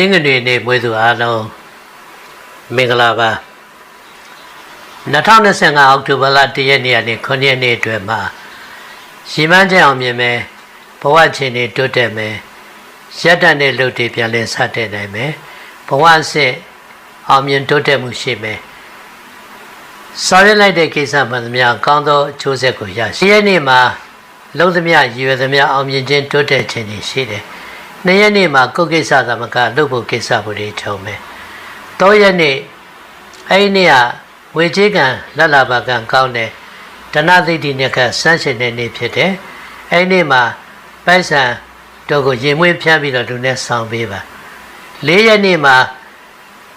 နင်းငွေနေမွေးသူအားလုံးမင်္ဂလာပါ2025အောက်တိုဘာလ1ရက်နေ့ကနေ9ရက်နေ့အတွင်းမှာရီမန်းကျအောင်မြင်မယ်ဘဝချင်းတွေတိုးတက်မယ်ရက်တန်တဲ့လူတွေပြန်လဲစတဲ့နိုင်မယ်ဘဝအစစ်အောင်မြင်တိုးတက်မှုရှိမယ်ဆောင်ရွက်လိုက်တဲ့ကိစ္စမှန်သမျှကောင်းသောအကျိုးဆက်ကိုရရှိရက်နေ့မှာလုံးသမျှရည်ရွယ်သမျှအောင်မြင်ခြင်းတိုးတက်ခြင်းတွေရှိတယ် နှစ်ရက်နေ့မှာကိုယ်ကိစ္စသမကလုပ်ဖို့ကိစ္စကိုတွေချုံမယ်သုံးရက်နေ့အဲ့ဒီနေ့ကဝေချေကံလက်လာပါကံကောင်းတယ်ဒဏသိတိနဲ့ကဆန်းရှင်တဲ့နေ့ဖြစ်တယ်အဲ့ဒီနေ့မှာပိုက်ဆံတို့ကိုရင်မွေးဖြန်းပြီးတော့လူနဲ့ဆောင်ပေးပါလေးရက်နေ့မှာ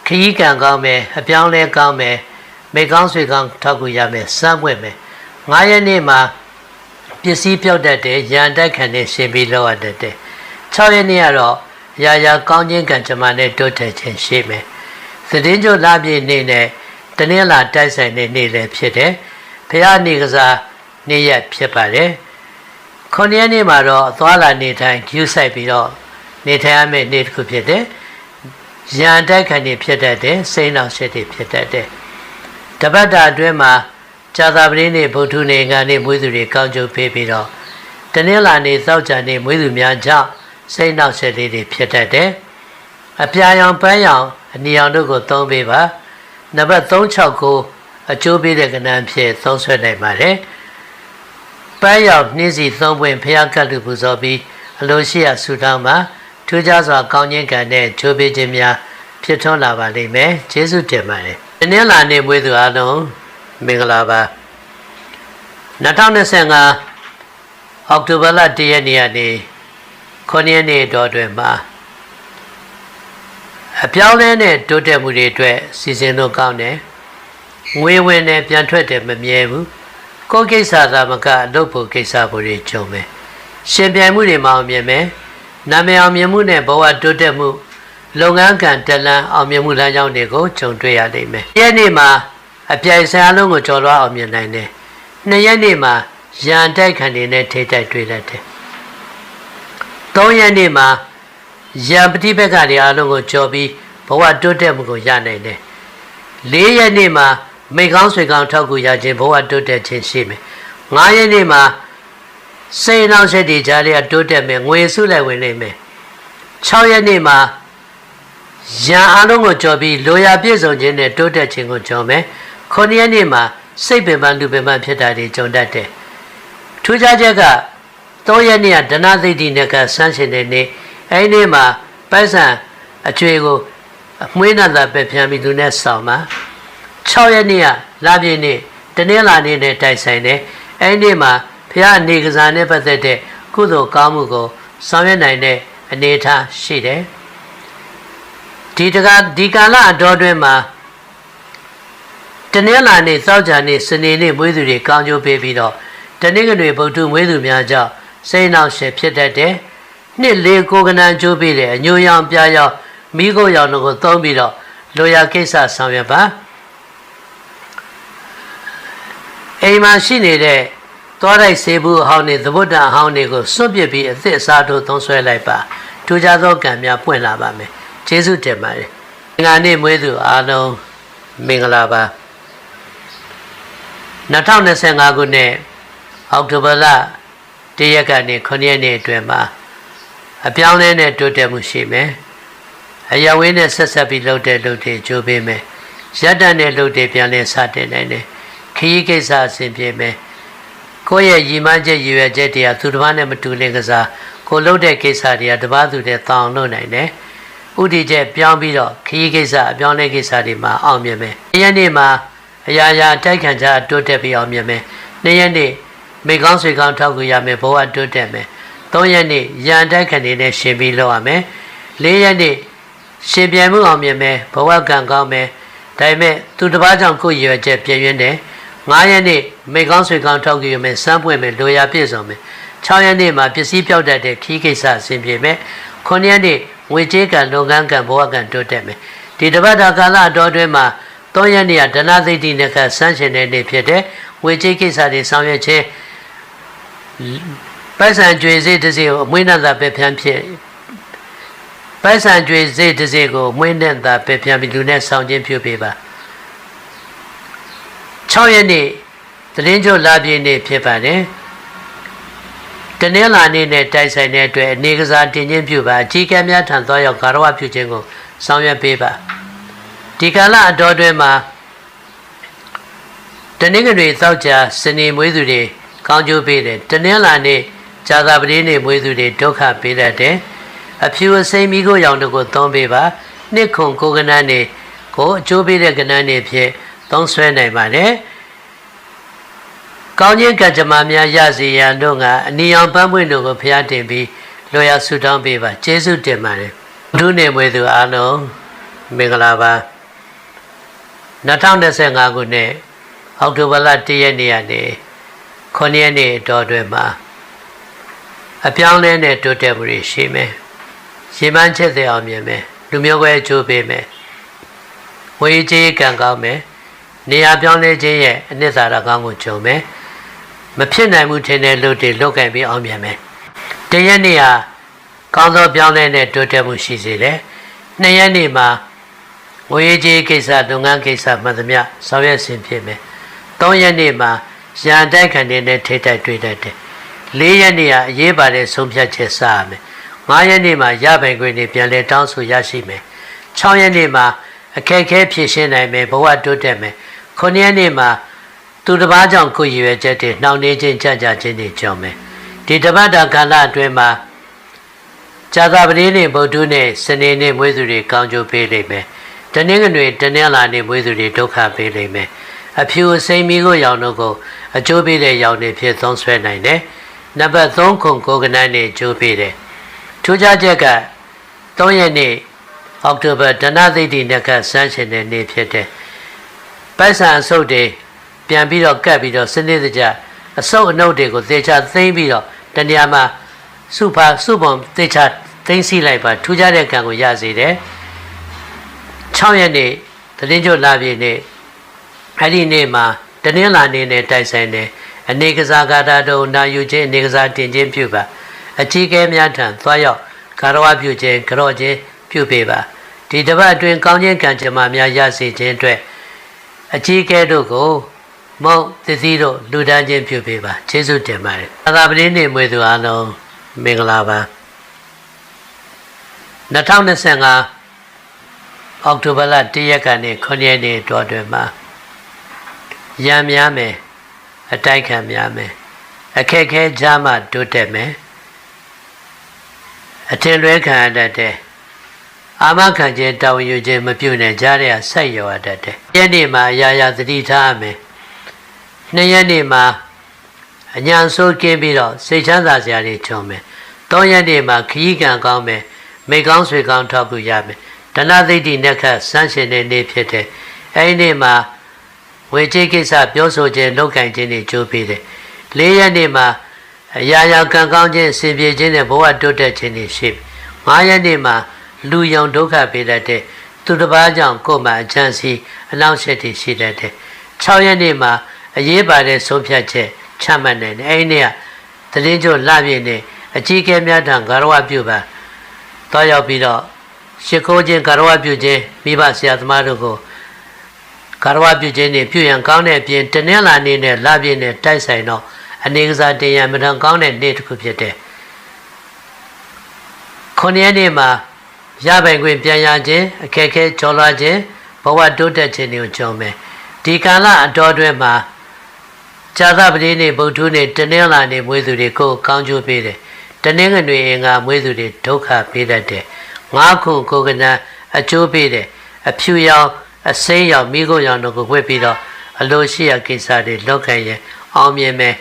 ခရီးကံကောင်းမယ်အပြောင်းလဲကောင်းမယ်မိကောင်းဆွေကောင်းထောက်ကူရမယ်စမ်းပွင့်မယ်ငါးရက်နေ့မှာပစ္စည်းပြောက်တတ်တယ်ရန်တိုက်ခံနဲ့ရှင်ပြီးလောက်ရတတ်တယ် 6ရက်နေ့ကတော့ရာရာကောင်းခြင်းကံကြမ္မာနဲ့တိုးတက်ခြင်းရှိမယ်သတင်းကြိုလပြည့်နေ့နဲ့တနင်္လာတိုက်ဆိုင်တဲ့နေ့လည်းဖြစ်တယ်ဖះနေကစားနေ့ရက်ဖြစ်ပါတယ်ခုနှစ်ရက်နေ့မှာတော့အသွားလာနေထိုင်ကျူးဆိုင်ပြီးတော့နေထိုင်ရမယ့်နေ့တစ်ခုဖြစ်တယ်ရန်တိုက်ခံနေဖြစ်တတ်တယ်စိတ်နှောက်ရှက်တွေဖြစ်တတ်တယ်တပတ်တာအတွင်းမှာဇာတာပတိနေ့ဗုဒ္ဓနေ့ငါနေ့မွေးသူတွေကောင်းကျိုးပေးပြီးတော့တနင်္လာနေ့သောက်ကြနေ့မွေးသူများကြောင့် စိတ်နှောက်ရှက်လေးတွေဖြစ်တတ်တယ်အပြာရောင်ပန်းရောင်အနီရောင်တို့ကိုသုံးပေးပါနံပါတ်369အကျိုးပေးတဲ့ကဏ္ဍဖြစ်သုံးဆွဲနိုင်ပါတယ်ပန်းရောင်နှင်းစီသုံးပွင့်ဖျားကတ်လူပူဇော်ပြီးအလိုရှိရာဆူတောင်းမှာထူးခြားစွာကောင်းခြင်းကံနဲ့ချိုးပေးခြင်းများဖြစ်ထွန်းလာပါလိမ့်မယ်ကျေးဇူးတင်ပါတယ်ဒီနေ့လာနေမွေးသူအားလုံးမင်္ဂလာပါ2025အောက်တိုဘာလ1ရက်နေ့ကနေ 9ရက်နေ့တော်တွင်မှာအပြောင်းလဲနဲ့တိုးတက်မှုတွေအတွက်စီစဉ်လို့ကောင်းတယ်ငွေဝင်နဲ့ပြန်ထွက်တယ်မမြဲဘူးကိုယ်ကိစ္စသာမကအလုပ်ဖို့ကိစ္စဖို့တွေကြုံမယ်ရှင်ပြိုင်မှုတွေမအောင်မြင်မယ်နာမည်အောင်မြင်မှုနဲ့ဘဝတိုးတက်မှုလုပ်ငန်းကံတလန်အောင်မြင်မှုလမ်းကြောင်းတွေကိုခြုံတွေ့ရလိမ့်မယ်ရက်နေ့မှာအပြိုင်ဆိုင်အလုံးကိုကျော်လွှားအောင်မြင်နိုင်တယ်နှစ်ရက်နေ့မှာရန်တိုက်ခံနေနဲ့ထိတိုက်တွေ့တတ်တယ် သုံးရက်နေ့မှာရံပฏิဘက်ကတွေအားလုံးကိုကြော်ပြီးဘဝတိုးတက်မှုကိုရနိုင်တယ်။၄ရက်နေ့မှာမိကောင်းဆွေကောင်းထောက်ကူရခြင်းဘဝတိုးတက်ခြင်းရှိမယ်။၅ရက်နေ့မှာစိတ်နှောင့်ယှက်တွေကြားထဲတိုးတက်မယ်ငွေစုလိုက်ဝင်လိမ့်မယ်။၆ရက်နေ့မှာရံအားလုံးကိုကြော်ပြီးလိုရာပြည့်စုံခြင်းနဲ့တိုးတက်ခြင်းကိုကြော်မယ်။9ရက်နေ့မှာစိတ်ပင်ပန်းလူပင်ပန်းဖြစ်တာတွေကြုံတတ်တယ်။ထူးခြားချက်က ၃ရက်နေ့ကဒနာသိတိနဲ့ကဆန်းရှင်တဲ့နေ့အဲ့ဒီမှာပိုက်ဆံအကျွေကိုအမွှေးနာသာပဲဖြန်းပြီးသူနဲ့ဆောင်ပါ6ရက်နေ့ကလာပြည့်နေ့တနင်္လာနေ့နဲ့တိုက်ဆိုင်တယ်အဲ့ဒီမှာဖះနေကစားနဲ့ပတ်သက်တဲ့ကုသိုလ်ကောင်းမှုကိုဆောင်ရွက်နိုင်တဲ့အနေအထားရှိတယ်ဒီတကဒီကာလအတော်တွင်မှာတနင်္လာနေ့စောက်ကြနေ့စနေနေ့မွေးသူတွေကောင်းကျိုးပေးပြီးတော့တနင်္ဂနွေဗုဒ္ဓမွေးသူများကြောင့် စိတ်နှောက်ရှက်ဖြစ်တတ်တယ်နှစ်လေးကိုကနန်ကျိုးပြီးတယ်အညိုရောင်ပြားရောင်မိခိုးရောင်တို့ကိုသုံးပြီးတော့လိုရာကိစ္စဆောင်ရွက်ပါအိမ်မှာရှိနေတဲ့သွားတိုက်ဆေးဘူးအဟောင်းတွေသဘုဒ္ဓအဟောင်းတွေကိုစွန့်ပစ်ပြီးအသစ်အစားထိုးသုံးဆွဲလိုက်ပါထူးခြားသောကံများပွင့်လာပါမယ်ကျေးဇူးတင်ပါတယ်ငါနေ့မွေးသူအားလုံးမင်္ဂလာပါ2025ခုနှစ်အောက်တိုဘာလ တရက်ကနေ9ရက်နေ့အတွင်းမှာအပြောင်းလဲနဲ့တိုးတက်မှုရှိမယ်အယဝေးနဲ့ဆက်ဆက်ပြီးလှုပ်တဲ့လှုပ်တွေကြိုးပေးမယ်ရက်တန်တဲ့လှုပ်တွေပြန်လဲစတင်နိုင်တယ်ခရီးကိစ္စအဆင်ပြေမယ်ကိုယ့်ရဲ့ရည်မှန်းချက်ရည်ရွယ်ချက်တွေကသူတစ်ပါးနဲ့မတူလင်ကစားကိုလှုပ်တဲ့ကိစ္စတွေကတစ်ပါးသူတည်းတောင်းလုပ်နိုင်တယ်ဥတီချက်ပြောင်းပြီးတော့ခရီးကိစ္စအပြောင်းလဲကိစ္စတွေမှာအောင်မြင်မယ်။ရက်နေ့မှာအရာရာတိုက်ခံကြတိုးတက်ပြီးအောင်မြင်မယ်။နေ့ရက်နေ့ မိကောင်းဆွေကောင်းထောက်ကူရမယ်ဘဝတိုးတက်မယ်။၃ရက်နေ့ရန်တိုက်ခံနေနဲ့ရှင်ပြီးလောက်ရမယ်။၄ရက်နေ့ရှင်ပြန်မှုအောင်မြင်မယ်ဘဝကံကောင်းမယ်။ဒါပေမဲ့သူတစ်ပါးကြောင့်ကိုယ်ရွယ်ချက်ပြည့်ရင်းတယ်။၅ရက်နေ့မိကောင်းဆွေကောင်းထောက်ကူရမယ်စမ်းပွင့်မယ်လိုရာပြည့်စုံမယ်။6ရက်နေ့မှာပစ္စည်းပြောက်တတ်တဲ့ခီးကိစ္စအဆင်ပြေမယ်။9ရက်နေ့ငွေကြေးကံလုပ်ငန်းကံဘဝကံတိုးတက်မယ်။ဒီတပတ်တာကာလအတော်တွင်းမှာ၃ရက်နေ့ကဒနာသိတိနဲ့ကဆန်းရှင်တဲ့နေ့ဖြစ်တဲ့ငွေကြေးကိစ္စတွေဆောင်ရွက်ခြင်း ပိုက်ဆံကြွေစေးတစ်စီကိုအမွေးနာသာပဲဖြန်းဖြစ်ပိုက်ဆံကြွေစိတ်တစ်စိတ်ကိုမွေးနဲ့သာပဲပြန်ပြီးလူနဲ့ဆောင်ခြင်းပြုပေးပါ6ရက်နေ့သတင်းကြိုလာပြည့်နေ့ဖြစ်ပါတယ်တနင်္လာနေ့နဲ့တိုက်ဆိုင်တဲ့အတွက်အနေကစားတင်ခြင်းပြုပါအကြီးကဲများထံသွားရောက်ဂါရဝပြုခြင်းကိုဆောင်ရွက်ပေးပါဒီကာလအတော်တွင်မှာတနင်္ဂနွေသောက်ကြစနေမွေးသူတွေ ကောင်းကျိုးပေးတယ်တနင်္လာနေ့ဇာတာပတိနေ့မွေးသူတွေဒုက္ခပေးတတ်တယ်အဖြူအစိမ်းမိကိုရောင်တို့ကိုသုံးပေးပါနှစ်ခုကိုကနန်းနေကိုအကျိုးပေးတဲ့ကနန်းနေဖြစ်သုံးဆွဲနိုင်ပါတယ်ကောင်းခြင်းကံကြမ္မာများရစေရန်တို့ကအနီရောင်ပန်းပွင့်တို့ကိုဖျားတင်ပြီးလောရဆုတောင်းပေးပါကျေးဇူးတင်ပါတယ်ဒုနေမွေသူအားလုံးမင်္ဂလာပါ2025ခုနှစ်အောက်တိုဘာလ1ရက်နေ့ကနေ 9ရက်နေ့အတော်တွင်မှာအပြောင်းလဲနဲ့တိုးတက်မှုတွေရှိမယ်ရေမှန်းချက်တဲ့အောင်မြင်မယ်လူမျိုးကွဲအကျိုးပေးမယ်ဝေးကြီးကံကောင်းမယ်နေရာပြောင်းလဲခြင်းရဲ့အနှစ်သာရကောင်းကိုကြုံမယ်မဖြစ်နိုင်မှုထင်တဲ့လူတွေလုတ်ကင်ပြီးအောင်မြင်မယ်တရက်နေ့ဟာကောင်းသောပြောင်းလဲနဲ့တိုးတက်မှုရှိစေတယ်နှစ်ရက်နေ့မှာဝေးကြီးကိစ္စလုပ်ငန်းကိစ္စမှန်သမျှဆောင်ရွက်ဆင်ဖြစ်မယ်သုံးရက်နေ့မှာ ရန်တိုက်ခံတဲ့ထိတိုက်တွေ့တတ်တယ်၄ရက်နေ့ကအရေးပါတဲ့ဆုံးဖြတ်ချက်စရမယ်၅ရက်နေ့မှာရပိုင်ခွင့်တွေပြန်လည်တောင်းဆိုရရှိမယ်6ရက်နေ့မှာအခက်အခဲဖြေရှင်းနိုင်မယ်ဘဝတိုးတက်မယ်9ရက်နေ့မှာသူတစ်ပါးကြောင့်ကိုယ်ရည်ရွယ်ချက်တွေနှောင့်နှေးခြင်းကြကြခြင်းတွေကြောင့်မယ်ဒီတပတ်တာကာလအတွင်းမှာဇာတာပတိနေ့ဗုဒ္ဓနေ့စနေနေ့မွေးသူတွေကောင်းကျိုးပေးလိမ့်မယ်တနင်္ဂနွေတနင်္လာနေ့မွေးသူတွေဒုက္ခပေးလိမ့်မယ် အဖြူအစိမ်းမီးကိုရောင်တို့ကိုအကျိုးပေးတဲ့ရောင်တွေဖြစ်သုံးဆွဲနိုင်တယ်နံပါတ်3ခုကိုကနန်းနေကျိုးပေးတယ်ထူးခြားချက်က3ရက်နေ့အောက်တိုဘာဒဏသိတိနကဆန်းရှင်တဲ့နေ့ဖြစ်တဲ့ပိုက်ဆံအစုပ်တွေပြန်ပြီးတော့ကတ်ပြီးတော့စနစ်တကျအစုပ်အနှုတ်တွေကိုသေချာသိမ့်ပြီးတော့တနေရာမှာစုဖာစုပုံသေချာသိမ့်စီလိုက်ပါထူးခြားတဲ့ကံကိုရစေတယ်6ရက်နေ့တရင်ကျွလာပြည့်နေ့ အဲ့ဒီနေ့မှာတနင်္လာနေ့နဲ့တိုက်ဆိုင်တယ်အနေကစားကာတာတုံနာယူခြင်းအနေကစားတင်ခြင်းပြုပါအကြီးကဲများထံသွားရောက်ကာရဝပြုခြင်းကြော့ခြင်းပြုပေးပါဒီတပတ်အတွင်းကောင်းခြင်းကံကြမ္မာများရစေခြင်းအတွက်အကြီးကဲတို့ကိုမုံသစ္စည်းတို့လူဒန်းခြင်းပြုပေးပါကျေးဇူးတင်ပါတယ်သာသာပတိနေမွေသူအားလုံးမင်္ဂလာပါ2025အောက်တိုဘာလ1ရက်ကနေ9ရက်နေ့တော်တွင်မှာ ရံများမယ်အတိုက်ခံများမယ်အခက်ခဲကြားမှတိုးတက်မယ်အထင်လွဲခံရတတ်တယ်အာမခံခြင်းတောင်းယူခြင်းမပြုနဲ့ကြားရဆက်ရောရတတ်တယ်ရက်နေ့မှာအရာရာသတိထားရမယ်နှစ်ရက်နေ့မှာအညာဆိုးကင်းပြီးတော့စိတ်ချမ်းသာစရာတွေချုံမယ်သုံးရက်နေ့မှာခရီးကံကောင်းမယ်မိကောင်းဆွေကောင်းထောက်ကူရမယ်ဒဏသိတိနက္ခဆန်းရှင်တဲ့နေ့ဖြစ်တဲ့အဲဒီနေ့မှာ ဝေကြီးကိစ္စပြောဆိုခြင်းလုပ်ကင်ခြင်းတွေကြိုးပေးတယ်။၄ရက်နေ့မှာအရာရာကံကောင်းခြင်းအစဉ်ပြေခြင်းနဲ့ဘဝတိုးတက်ခြင်းတွေရှိပြီ။၅ရက်နေ့မှာလူယုံဒုက္ခပေးတတ်တဲ့သူတစ်ပါးကြောင့်ကိုယ်မှအချမ်းစီအနောက်ဆက်တွေရှိတတ်တယ်။၆ရက်နေ့မှာအရေးပါတဲ့ဆုံးဖြတ်ချက်ချမှတ်နိုင်တယ်။အဲဒီနေ့ကတရင်ကျို့လပြည့်နေ့အကြီးအကဲများထံဂါရဝပြုပါတော့ရောက်ပြီးတော့ရှ िख ိုးခြင်းဂါရဝပြုခြင်းမိဘဆရာသမားတို့ကို ကာရဝပြုခြင်းနဲ့ပြုရန်ကောင်းတဲ့အပြင်တနင်္လာနေ့နဲ့လပြည့်နဲ့တိုက်ဆိုင်တော့အနေကစားတင်ရန်မတန်ကောင်းတဲ့နေ့တစ်ခုဖြစ်တဲ့ခုနှစ်ရက်နေ့မှာရပိုင်ခွင့်ပြန်ရခြင်းအခက်အခဲကျော်လွှားခြင်းဘဝတိုးတက်ခြင်းတွေကိုကြုံမယ်ဒီကာလအတော်တွဲမှာဇာသပတိနေ့ဗုဒ္ဓနေ့တနင်္လာနေ့မွေးသူတွေကိုကောင်းကျိုးပေးတယ်တနင်္ဂနွေအင်္ဂါမွေးသူတွေဒုက္ခပေးတတ်တယ်ငါးခုကိုကနအကျိုးပေးတယ်အဖြူရောင် အစိမ်းရောင်မိခိုးရောင်တို့ကိုဝှက်ပြီးတော့အလိုရှိရာကိစ္စတွေလောက်ခံရင်အောင်မြင်မယ်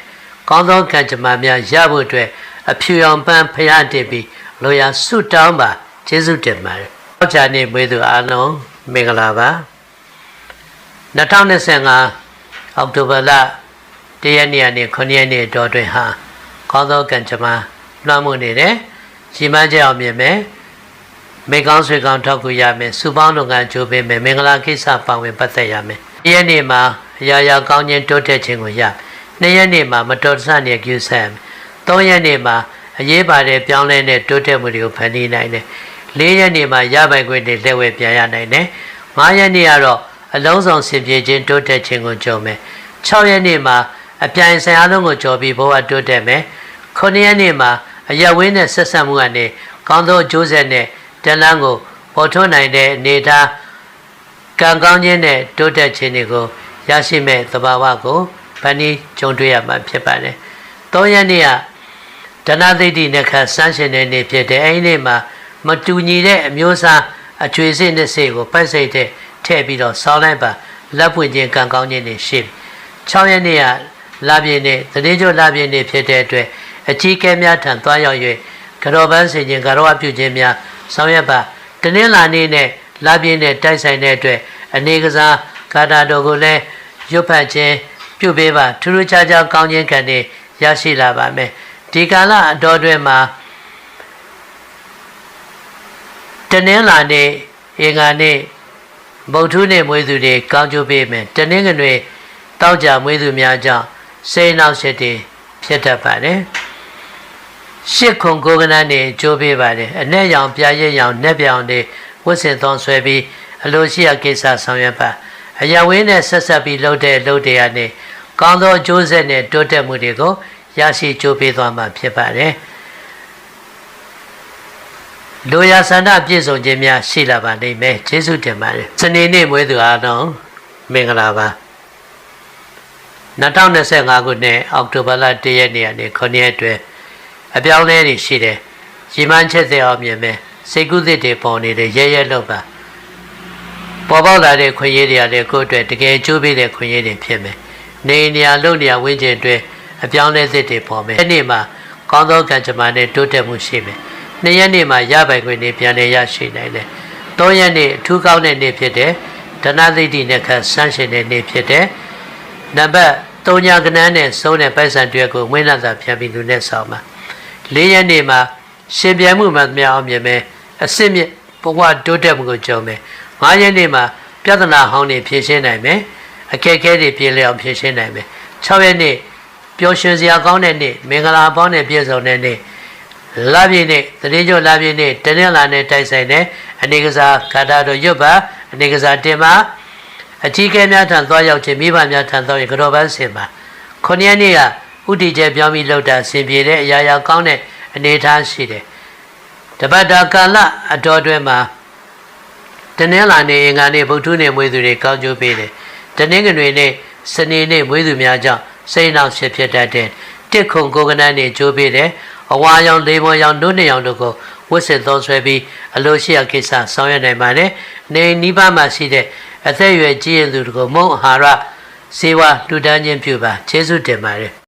ကောင်းသောကံကြမ္မာများရဖို့အတွက်အဖြူရောင်ပန်းဖျားတင်ပြီးလိုရာဆုတောင်းပါကျေးဇူးတင်ပါတယ်။ောက်ချာနေမွေးသူအားလုံးမင်္ဂလာပါ2025အောက်တိုဘာလတရက်နေ့နဲ့9ရက်နေ့တော်တွင်ဟာကောင်းသောကံကြမ္မာလွှမ်းမိုးနေတယ်။ရှိမှကြအောင်မြင်မယ်။ မေကောင်းဆွေကောင်းထောက်ကူရမယ်စုပေါင်းလုပ်ငန်းကြိုးပေးမယ်မင်္ဂလာကိစ္စပါဝင်ပတ်သက်ရမယ်။ဒီရက်နေ့မှာအရာရာကောင်းခြင်းတိုးတက်ခြင်းကိုရ။နှစ်ရက်နေ့မှာမတော်တဆနဲ့ကျူးဆဲမယ်။သုံးရက်နေ့မှာအရေးပါတဲ့ပြောင်းလဲတဲ့တိုးတက်မှုတွေကိုဖန်တီးနိုင်တယ်။၄ရက်နေ့မှာရပိုင်ခွင့်တွေလက်ဝဲပြန်ရနိုင်တယ်၅ရက်နေ့ကတော့အလုံးစုံဆင်ပြေခြင်းတိုးတက်ခြင်းကိုကြုံမယ်6ရက်နေ့မှာအပြိုင်ဆိုင်အားလုံးကိုကြော်ပြီးဘဝတိုးတက်မယ်9ရက်နေ့မှာအရဝင်းနဲ့ဆက်ဆက်မှုကနေကောင်းသောအကျိုးဆက်နဲ့ တလန်းကိုပေါ်ထွန်းနိုင်တဲ့အနေအထားကံကောင်းခြင်းနဲ့တိုးတက်ခြင်းတွေကိုရရှိမဲ့သဘာဝကိုဗန်ဒီကြုံတွေ့ရမှာဖြစ်ပါတယ်။၃ရက်နေ့ကဒနာသိတိနဲ့ခါစမ်းရှင်တဲ့နေ့ဖြစ်တဲ့အဲဒီနေ့မှာမတူညီတဲ့အမျိုးအစားအကျွေးစစ်နဲ့စိတ်ကိုပိုက်စိတ်တဲ့ထည့်ပြီးတော့ဆောင်းလိုက်ပါလက်ပွင့်ခြင်းကံကောင်းခြင်းတွေရှိပြီ။၆ရက်နေ့ကလာပြည့်နေ့တတိကျလာပြည့်နေ့ဖြစ်တဲ့အတွက်အကြီးကဲများထံသွားရောက်၍ကတော်ပန်းဆင်ခြင်းကတော်အပြုခြင်းများ ဆောင်ရွက်ပါတနင်္လာနေ့နဲ့လာပြည့်နဲ့တိုက်ဆိုင်တဲ့အတွက်အနေကစားကာတာတော်ကိုလည်းရွတ်ဖတ်ခြင်းပြုပေးပါထူးထူးခြားခြားကောင်းခြင်းခံတွေရရှိလာပါမယ်ဒီကာလအတော်တွင်မှာတနင်္လာနေ့အင်္ဂါနေ့ဗုဒ္ဓနေ့မွေးသူတွေကောင်းကျိုးပေးမယ်တနင်္ဂနွေတောက်ကြမွေးသူများကြောင့်စိတ်နောက်ဆက်တွေဖြစ်တတ်ပါတယ် ရှစ်ခုံကိုကနန်းနေကြိုးပေးပါတယ်အ내ရောင်ပြားရက်ရောင်내ပြောင်တွေဝတ်ဆင်သွန်ဆွဲပြီးအလိုရှိရာကိစ္စဆောင်ရွက်ပါအရာဝင်းနဲ့ဆက်ဆက်ပြီးလှုပ်တဲ့လှုပ်တဲ့ကနေကောင်းသောအကျိုးဆက်နဲ့တိုးတက်မှုတွေကိုရရှိကြိုးပေးသွားမှာဖြစ်ပါတယ်လူရဆန္ဒပြည့်စုံခြင်းများရှိလာပါလိမ့်မယ်ကျေးဇူးတင်ပါတယ်စနေနေ့မွေးသူအားလုံးမင်္ဂလာပါ2025ခုနှစ်အောက်တိုဘာလ1ရက်နေ့ကနေ9ရက်အတွင်း အပြောင်းလဲတွေရှိတယ်ရီမန်းချက်တဲ့အောင်မြင်မယ်စိတ်ကူးသစ်တွေပေါ်နေတယ်ရဲရဲလို့ပါပေါ်ပေါက်လာတဲ့ခွင့်ရည်တွေကလည်းကိုယ့်အတွက်တကယ်ကျိုးပေးတဲ့ခွင့်ရည်တွေဖြစ်မယ်နေနေရာလုံနေရာဝင်းကျင်အတွက်အပြောင်းလဲသစ်တွေပေါ်မယ်အဲ့ဒီမှာကောင်းသောကံကြမ္မာနဲ့တိုးတက်မှုရှိမယ်နှစ်ရက်နေ့မှာရပိုင်ခွင့်တွေပြန်လည်ရရှိနိုင်တယ်သုံးရက်နေ့အထူးကောင်းတဲ့နေ့ဖြစ်တယ်ဒနာသိတိနဲ့ခန့်ဆန်းရှင်တဲ့နေ့ဖြစ်တယ်နံပါတ်၃ညကနန်းနဲ့ဆုံးတဲ့ပိုက်ဆံတွေကိုဝိနသာဖြတ်ပြီးသူနဲ့ဆောင်ပါ ၄ရက်နေ့မှာရှင်ပြိုင်မှုမှများအောင်မြင်မယ်အစစ်မြစ်ဘဝတိုးတက်မှုကိုကြုံမယ်၅ရက်နေ့မှာပြဿနာဟောင်းတွေဖြေရှင်းနိုင်မယ်အခက်အခဲတွေပြေလည်အောင်ဖြေရှင်းနိုင်မယ်၆ရက်နေ့ပျော်ရွှင်စရာကောင်းတဲ့နေ့မင်္ဂလာပေါင်းနဲ့ပြည့်စုံတဲ့နေ့လာပြည့်နေ့တတိကျလာပြည့်နေ့တနင်္လာနေ့တိုက်ဆိုင်တဲ့အနေကစားခါတာတို့ရွတ်ပါအနေကစားတင်ပါအကြီးကဲများထံသွားရောက်ခြင်းမိဘများထံသွားရင်ကြောပန်းစင်ပါခုနှစ်ရက်နေ့က ဥတီကျပြောင်းပြီးလောက်တာဆင်ပြေတဲ့အရာရာကောင်းတဲ့အနေအထားရှိတယ်တပတ်တာကာလအတော်တွင်မှာတနင်္လာနေ့အင်္ဂါနေ့ဗုဒ္ဓနေ့မွေးသူတွေကောင်းကျိုးပေးတယ်တနင်္ဂနွေနေ့စနေနေ့မွေးသူများကြောင့်စိတ်နှောက်ဖြစ်ဖြစ်တတ်တဲ့တစ်ခုံကိုကနန်းနေကျိုးပေးတယ်အဝါရောင်လေးမောရောင်ဒုနှစ်ရောင်တို့ကိုဝတ်ဆင်သုံးဆွဲပြီးအလိုရှိရာကိစ္စဆောင်ရွက်နိုင်ပါတယ်နေနိဗ္ဗာန်မှာရှိတဲ့အသက်အရွယ်ကြီးရသူတို့ကိုမုံအာဟာရစေဝါလူတန်းခြင်းပြုပါကျေးဇူးတင်ပါတယ်